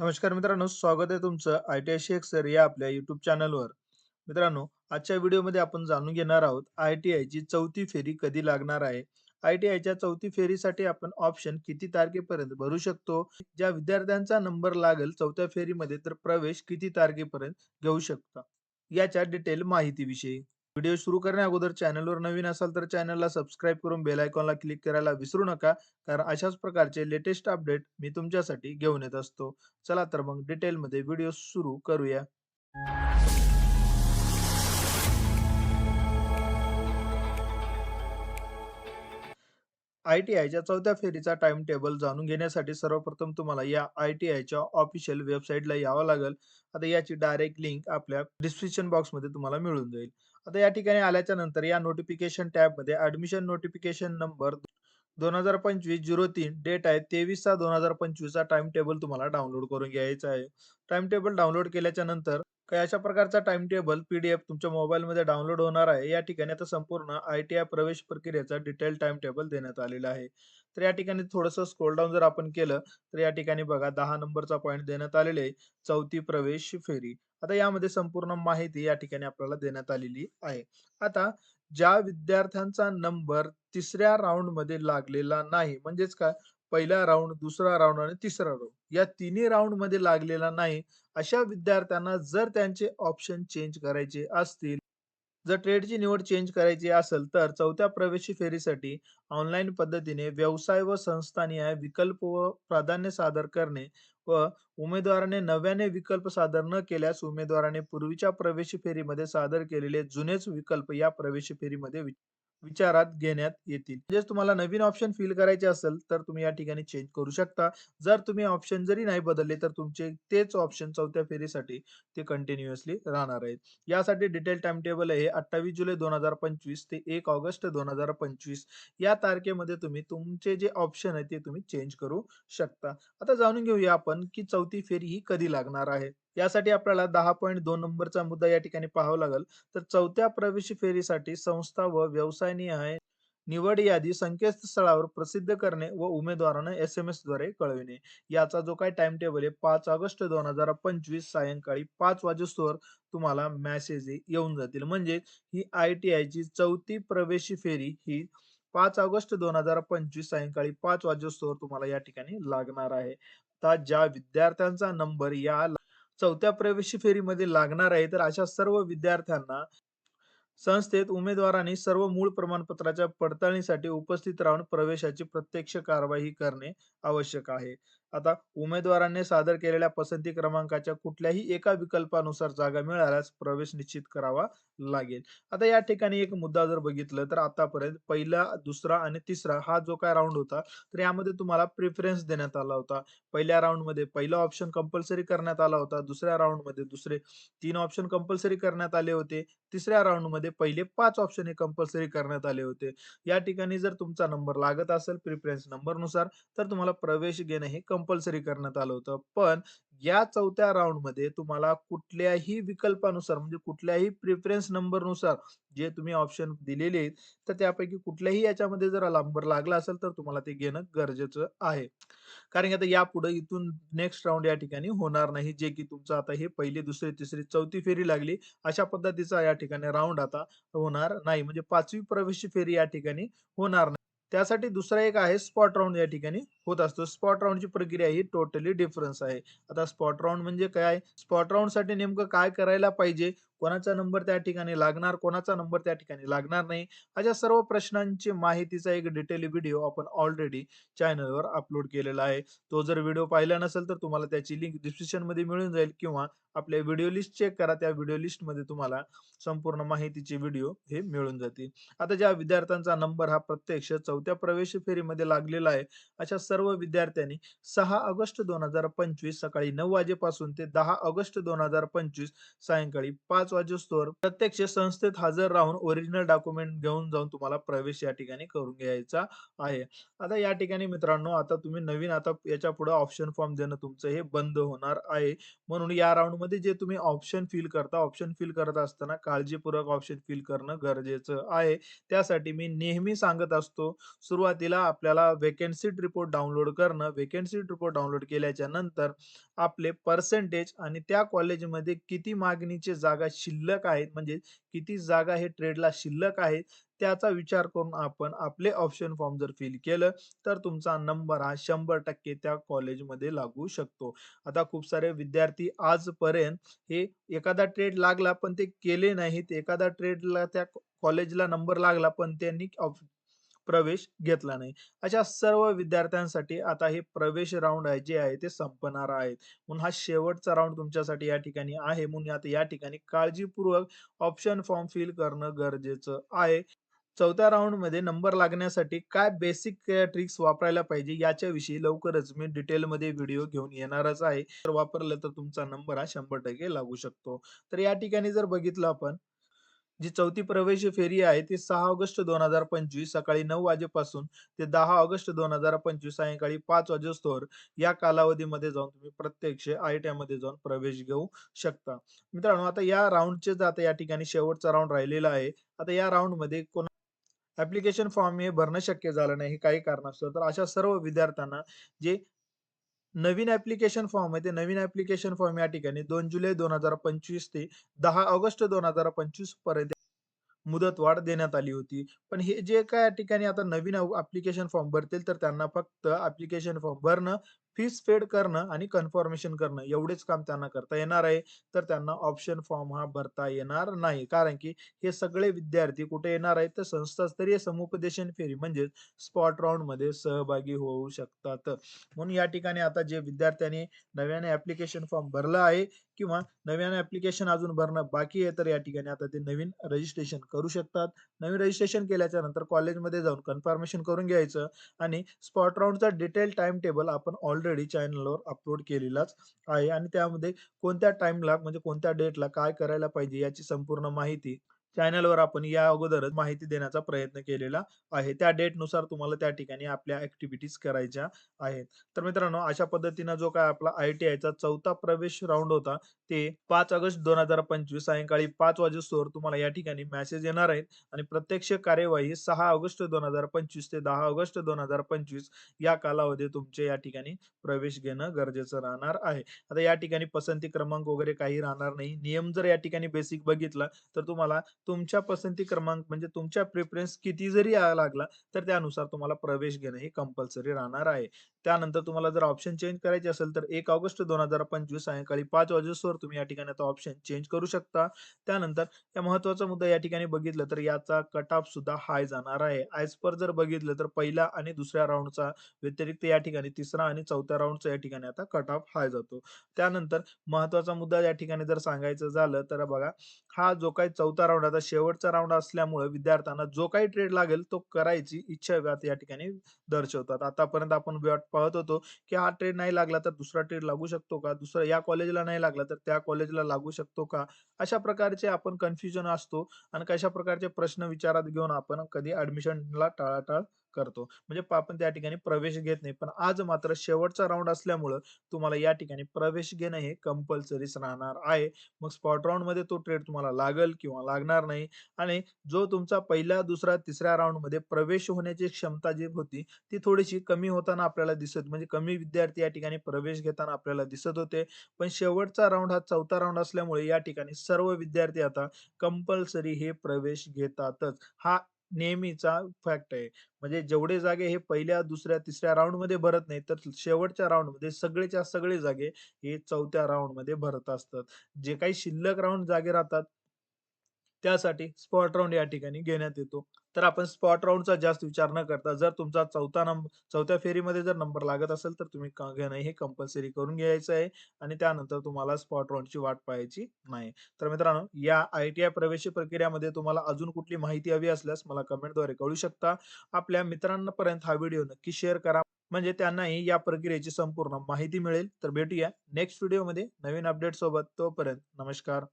नमस्कार मित्रांनो, स्वागत आहे तुमचं आय-टी-आय सर या आपल्या यूट्यूब चॅनलवर. मित्रांनो, आजच्या व्हिडिओमध्ये आपण जाणून घेणार आहोत आय-टी-आयची चौथी फेरी कधी लागणार आहे. आय-टी-आयच्या चौथी फेरीसाठी आपण ऑप्शन किती तारखेपर्यंत भरू शकतो. ज्या विद्यार्थ्यांचा नंबर लागेल चौथ्या फेरीमध्ये तर प्रवेश किती तारखेपर्यंत घेऊ शकता. याच्या डिटेल माहितीविषयी. व्हिडिओ सुरू करण्या अगोदर चॅनलवर नवीन असाल तर चॅनलला सबस्क्राईब करून बेल आयकॉनला क्लिक करायला विसरू नका. कारण अशाच प्रकारचे लेटेस्ट अपडेट मी तुमच्यासाठी घेऊन येत असतो. चला तर मग डिटेलमध्ये व्हिडिओ सुरू करूया. आय-टी-आयच्या चौथ्या फेरीचा टाईम टेबल जाणून घेण्यासाठी सर्वप्रथम तुम्हाला या आय-टी-आयच्या ऑफिशियल वेबसाईटला यावं लागेल. आता याची डायरेक्ट लिंक आपल्या डिस्क्रिप्शन बॉक्समध्ये तुम्हाला मिळून जाईल. आता या ठिकाणी आल्याच्यानंतर या नोटिफिकेशन टॅबमध्ये ॲडमिशन नोटिफिकेशन नंबर 2025-03 डेट आहे तेवीसचा दोन हजार पंचवीसचा टाइम टेबल तुम्हाला डाउनलोड करून घ्यायचा आहे. टाइम टेबल डाउनलोड केल्याच्यानंतर काही अशा प्रकारचा टाइम टेबल पी-डी-एफ तुमच्या मोबाईलमध्ये डाउनलोड होणार आहे. या ठिकाणी आता संपूर्ण आय-टी-आय प्रवेश प्रक्रियेचा डिटेल टाइम टेबल देण्यात आलेला आहे. तर या ठिकाणी थोडंसं स्क्रोल डाउन जर आपण केलं तर या ठिकाणी बघा दहा नंबरचा पॉईंट देण्यात आलेले आहे. चौथी प्रवेश फेरी. आता यामध्ये संपूर्ण माहिती या ठिकाणी आपल्याला देण्यात आलेली आहे. आता ज्या विद्यार्थ्यांचा नंबर तिसऱ्या राऊंडमध्ये लागलेला नाही म्हणजेच काय पहिला राऊंड दुसरा राऊंड आणि तिसरा राऊंड या तिन्ही राऊंडमध्ये लागलेला नाही, अशा विद्यार्थ्यांना जर त्यांचे ऑप्शन चेंज करायचे असतील, जर ट्रेडची निवड चेंज करायची असेल तर चौथ्या प्रवेश फेरीसाठी ऑनलाईन पद्धतीने व्यवसाय व संस्थानिहाय विकल्प व प्राधान्य सादर करणे व उमेदवाराने नव्याने विकल्प सादर न केल्यास उमेदवाराने पूर्वीच्या प्रवेश फेरीमध्ये सादर केलेले जुनेच विकल्प या प्रवेश फेरीमध्ये विचारात घेण्यात येतील. म्हणजेच तुम्हाला नवीन ऑप्शन फिल करायचे असेल तर तुम्ही या ठिकाणी चेंज करू शकता. जर तुम्ही ऑप्शन जरी नाही बदलले तर तुमचे तेच ऑप्शन चौथ्या फेरीसाठी ते कंटिन्युअसली राहणार आहेत. यासाठी डिटेल टाइम टेबल आहे 28 जुलै 2025 ते एक ऑगस्ट 2025 या तारखेमध्ये तुम्ही तुमचे जे ऑप्शन आहे ते तुम्ही चेंज करू शकता. आता जाणून घेऊया आपण की चौथी फेरी ही कधी लागणार आहे. यासाठी आपल्याला 10.2 नंबरचा मुद्दा या ठिकाणी पाहावा लागेल. तर चौथ्या प्रवेश फेरीसाठी संस्था व व्यवसायनिहाय निवड यादी संकेतस्थळावर प्रसिद्ध करणे व उमेदवारांना एस एम एसद्वारे कळविणे. याचा जो काही टाइम टेबल आहे पाच ऑगस्ट 2025 सायंकाळी पाच वाजेस्तोवर तुम्हाला मेसेज येऊन जातील. म्हणजे ही आय-टी-आयची चौथी प्रवेश फेरी ही पाच ऑगस्ट 2025 सायंकाळी पाच वाजेस्तोवर तुम्हाला या ठिकाणी लागणार आहे. आता ज्या विद्यार्थ्यांचा नंबर या चौथ्या प्रवेश फेरीमध्ये लागणार आहे तर अशा सर्व विद्यार्थ्यांना संस्थेत उमेदवारांनी सर्व मूळ प्रमाणपत्राच्या पडताळणीसाठी उपस्थित राहून प्रवेशाची प्रत्यक्ष कारवाई करणे आवश्यक आहे. आता उमेदवारांनी सादर केलेल्या पसंती क्रमांकाच्या कुठल्याही एका विकल्पानुसार जागा मिळाल्यास प्रवेश निश्चित करावा लागेल. आता या ठिकाणी एक मुद्दा जर बघितलं तर आतापर्यंत पहिला, दुसरा आणि तिसरा हा जो काय राउंड होता तर यामध्ये तुम्हाला प्रिफरन्स देण्यात आला होता. पहिल्या राऊंडमध्ये पहिला ऑप्शन कंपल्सरी करण्यात आला होता. दुसऱ्या राऊंडमध्ये दुसरे तीन ऑप्शन कंपल्सरी करण्यात आले होते. तिसऱ्या राऊंडमध्ये पहिले पाच ऑप्शन हे कंपल्सरी करण्यात आले होते. या ठिकाणी जर तुमचा नंबर लागत असेल प्रिफरन्स नंबरनुसार तर तुम्हाला प्रवेश घेणं हे कंपल्सरी करण्यात आलं होतं. पण या चौथ्या राऊंडमध्ये तुम्हाला कुठल्याही विकल्पानुसार म्हणजे कुठल्याही प्रिफरन्स नंबरनुसार जे तुम्ही ऑप्शन दिलेले आहेत, तर त्यापैकी कुठल्याही याच्यामध्ये जर नंबर लागला असेल तर तुम्हाला ते घेणं गरजेचं आहे. कारण की आता यापुढे इथून नेक्स्ट राऊंड या ठिकाणी होणार नाही. जे की तुमचं आता हे पहिली, दुसरी, तिसरी, चौथी फेरी लागली. अशा पद्धतीचा या ठिकाणी राऊंड आता होणार नाही. म्हणजे पाचवी प्रवेश फेरी या ठिकाणी होणार नाही. त्यासाठी दुसरा एक आहे स्पॉट राऊंड या ठिकाणी होत असतो. स्पॉट राऊंडची प्रक्रिया ही टोटली डिफरन्स आहे. आता स्पॉट राऊंड म्हणजे काय? स्पॉट राऊंडसाठी नेमकं काय करायला पाहिजे? कोणाचा नंबर त्या ठिकाणी लागणार, कोणाचा नंबर त्या ठिकाणी लागणार नाही. अशा सर्व प्रश्नांची माहितीचा एक डिटेल व्हिडिओ आपण ऑलरेडी चॅनलवर अपलोड केलेला आहे. तो जर व्हिडिओ पाहिला नसेल तर तुम्हाला त्याची लिंक डिस्क्रिप्शनमध्ये मिळून जाईल किंवा आपल्या व्हिडिओ लिस्ट चेक करा. त्या व्हिडिओ लिस्टमध्ये तुम्हाला संपूर्ण माहितीचे व्हिडिओ हे मिळून जातील. आता ज्या विद्यार्थ्यांचा नंबर हा प्रत्यक्ष चौथ्या प्रवेश फेरीमध्ये लागलेला आहे, अशा सर्व विद्यार्थ्यांनी सहा ऑगस्ट 2025 सकाळी नऊ वाजेपासून ते दहा ऑगस्ट 2025 सायंकाळी पाच वाजेस्तोवर प्रत्यक्ष संस्थेत हजर राहून ओरिजिनल डॉक्युमेंट घेऊन जाऊन तुम्हाला प्रवेश या ठिकाणी करून घ्यायचा आहे. आता या ठिकाणी मित्रांनो आता तुम्ही नवीन आता याच्यापुढे ऑप्शन फॉर्म देणं तुमचं हे बंद होणार आहे. म्हणून या राउंडमध्ये जे तुम्ही ऑप्शन फिल करता, ऑप्शन फिल करत असताना काळजीपूर्वक ऑप्शन फिल करणं गरजेचं आहे. त्यासाठी मी नेहमी सांगत असतो, सुरुवातीला आपल्याला वेकेन्सी रिपोर्ट डाउनलोड करणं. वेकेन्सी रिपोर्ट डाउनलोड केल्याच्यानंतर आपले पर्सेंटेज आणि त्या कॉलेजमध्ये किती मागणीचे जागा शिल्लक आहेत, म्हणजे किती जागा हे ट्रेडला शिल्लक आहेत, त्याचा विचार करून आपण आपले ऑप्शन फॉर्म जर फिल केलं, तर तुमचा नंबर हा 100% त्या कॉलेजमध्ये लागू शकतो. आता खूप सारे विद्यार्थी आजपर्यंत हे एखादा ट्रेड लागला, पण ते केले नाहीत. एखादा ट्रेडला त्या कॉलेजला नंबर लागला, पण त्यांनी प्रवेश घेतला नाही. अशा सर्व विद्यार्थ्यांसाठी आता हे प्रवेश राऊंड आहे जे आहे ते संपणार आहे. म्हणून हा शेवटचा राऊंड तुमच्यासाठी या ठिकाणी आहे. म्हणून आता या ठिकाणी काळजीपूर्वक ऑप्शन फॉर्म फिल करणं गरजेचं आहे. चौथ्या राऊंडमध्ये नंबर लागण्यासाठी काय बेसिक ट्रिक्स वापरायला पाहिजे याच्याविषयी लवकरच मी डिटेलमध्ये व्हिडिओ घेऊन येणारच आहे. तर वापरलं तर तुमचा नंबर हा 100% लागू शकतो. तर या ठिकाणी जर बघितलं आपण, जी चौथी प्रवेश फेरी आहे ती सहा ऑगस्ट 2025 सकाळी नऊ वाजेपासून ते दहा ऑगस्ट 2025 सायंकाळी पाच वाजेस्तोवर या कालावधीमध्ये जाऊन तुम्ही प्रत्यक्ष आय-टी-आयमध्ये जाऊन प्रवेश घेऊ शकता. मित्रांनो, आता या राऊंडचे आता या ठिकाणी शेवटचा राऊंड राहिलेला आहे. आता या राउंडमध्ये कोण ऍप्लिकेशन फॉर्म हे भरणं शक्य झालं नाही काही कारणास्तव. तर अशा सर्व विद्यार्थ्यांना जे नवीन ऍप्लिकेशन फॉर्म आहे, ते नवीन ऍप्लिकेशन फॉर्म या ठिकाणी दोन जुलै 2025 ते दहा ऑगस्ट 2025 पर्यंत मुदतवाढ देण्यात आली होती. पण हे जे काही ठिकाणी आता नवीन ऍप्लिकेशन फॉर्म भरतील, तर त्यांना फक्त ऍप्लिकेशन फॉर्म भरणं, फीस पेड करणं आणि कन्फर्मेशन करणं एवढेच काम त्यांना करता येणार आहे. तर त्यांना ऑप्शन फॉर्म हा भरता येणार नाही. कारण की हे सगळे विद्यार्थी कुठे येणार आहेत, तर संस्थास्तरीय समुपदेशन फेरी म्हणजेच स्पॉट राउंडमध्ये सहभागी होऊ शकतात. म्हणून या ठिकाणी आता जे विद्यार्थ्यांनी नव्याने ॲप्लिकेशन फॉर्म भरला आहे किंवा नव्याने ॲप्लिकेशन अजून भरणं बाकी आहे, तर या ठिकाणी आता ते नवीन रजिस्ट्रेशन करू शकतात. नवीन रजिस्ट्रेशन केल्याच्यानंतर कॉलेजमध्ये जाऊन कन्फर्मेशन करून घ्यायचं आणि स्पॉट राऊंडचा डिटेल टाईम टेबल आपण ऑलरेडी चॅनलवर अपलोड केलेलाच आहे. आणि त्यामध्ये कोणत्या टाईमला म्हणजे कोणत्या डेटला काय करायला पाहिजे याची संपूर्ण माहिती चॅनलवर आपण या अगोदरच माहिती देण्याचा प्रयत्न केलेला आहे. त्या डेटनुसार तुम्हाला त्या ठिकाणी आपल्या ऍक्टिव्हिटीज करायच्या आहेत. तर मित्रांनो, अशा पद्धतीनं जो काय आपला आय-टी-आयचा चौथा प्रवेश राऊंड होता, ते पाच ऑगस्ट 2025 सायंकाळी पाच वाजेसोर तुम्हाला या ठिकाणी मेसेज येणार आहेत आणि प्रत्यक्ष कार्यवाही सहा ऑगस्ट 2025 ते दहा ऑगस्ट 2025 या कालावधीत तुमचे या ठिकाणी प्रवेश घेणं गरजेचं राहणार आहे. आता या ठिकाणी पसंती क्रमांक वगैरे काही राहणार नाही. नियम जर या ठिकाणी बेसिक बघितला, तर तुम्हाला तुमच्या पसंती क्रमांक म्हणजे तुमच्या प्रेफरन्स किती जरी लागला, तर त्यानुसार तुम्हाला प्रवेश घेणं हे कंपल्सरी राहणार आहे. त्यानंतर तुम्हाला जर ऑप्शन चेंज करायचे असेल, तर एक ऑगस्ट 2025 सायंकाळी पाच वाजेसवर तुम्ही या ठिकाणी आता ऑप्शन चेंज करू शकता. त्यानंतर या महत्त्वाचा मुद्दा या ठिकाणी बघितलं, तर याचा कट ऑफ सुद्धा हाय जाणार आहे. ॲज पर जर बघितलं, तर पहिला आणि दुसऱ्या राऊंडचा व्यतिरिक्त या ठिकाणी तिसरा आणि चौथ्या राऊंडचा या ठिकाणी आता कट ऑफ हाय जातो. त्यानंतर महत्त्वाचा मुद्दा या ठिकाणी जर सांगायचं झालं, तर बघा हा जो काही चौथा राऊंड आता शेवटचा राऊंड असल्यामुळे विद्यार्थ्यांना जो काही ट्रेड लागेल, तो करायची इच्छा या ठिकाणी दर्शवतात. आतापर्यंत आपण व्यट पाहत होतो, की हा ट्रेड नाही लागला, तर दुसरा ट्रेड लागू शकतो का? दुसरा या कॉलेजला नाही लागला, तर त्या कॉलेजला लागू शकतो का? अशा प्रकारचे आपण कन्फ्युजन असतो आणि कशा प्रकारचे प्रश्न विचारात घेऊन आपण कधी ऍडमिशनला टाळाटाळ करतो. म्हणजे आपण त्या ठिकाणी प्रवेश घेत नाही. पण आज मात्र शेवटचा राऊंड असल्यामुळं तुम्हाला या ठिकाणी प्रवेश घेणं हे कंपल्सरीच राहणार आहे. मग स्पॉट राउंडमध्ये तो ट्रेड तुम्हाला लागेल किंवा लागणार नाही आणि जो तुमचा पहिल्या, दुसऱ्या, तिसऱ्या राउंडमध्ये प्रवेश होण्याची क्षमता जी होती, ती थोडीशी कमी होताना आपल्याला दिसत म्हणजे कमी विद्यार्थी या ठिकाणी प्रवेश घेताना आपल्याला दिसत होते. पण शेवटचा राऊंड हा चौथा राऊंड असल्यामुळे या ठिकाणी सर्व विद्यार्थी आता कंपल्सरी हे प्रवेश घेतातच. हा नेहमीचा फॅक्ट आहे. म्हणजे जेवढे जागे हे पहिल्या, दुसऱ्या, तिसऱ्या राउंडमध्ये भरत नाहीत, तर शेवटच्या राउंडमध्ये सगळेच्या सगळे जागे हे चौथ्या राउंडमध्ये भरत असतात. जे काही शिल्लक राउंड जागे राहतात त्यासाठी स्पॉट राऊंड या ठिकाणी घेण्यात येतो. तर आपण स्पॉट राऊंडचा जास्त विचार न करता जर तुमचा चौथा नंबर चौथ्या फेरीमध्ये जर नंबर लागत असेल, तर तुम्ही घेणं हे कंपल्सरी करून घ्यायचं आहे आणि त्यानंतर तुम्हाला स्पॉट राऊंडची वाट पाहायची नाही. तर मित्रांनो, या आय-टी-आय प्रवेश प्रक्रियामध्ये तुम्हाला अजून कुठली माहिती हवी असल्यास मला कमेंटद्वारे कळू शकता. आपल्या मित्रांपर्यंत हा व्हिडिओ नक्की शेअर करा. म्हणजे त्यांनाही या प्रक्रियेची संपूर्ण माहिती मिळेल. तर भेटूया नेक्स्ट व्हिडिओमध्ये नवीन अपडेट सोबत. तोपर्यंत नमस्कार.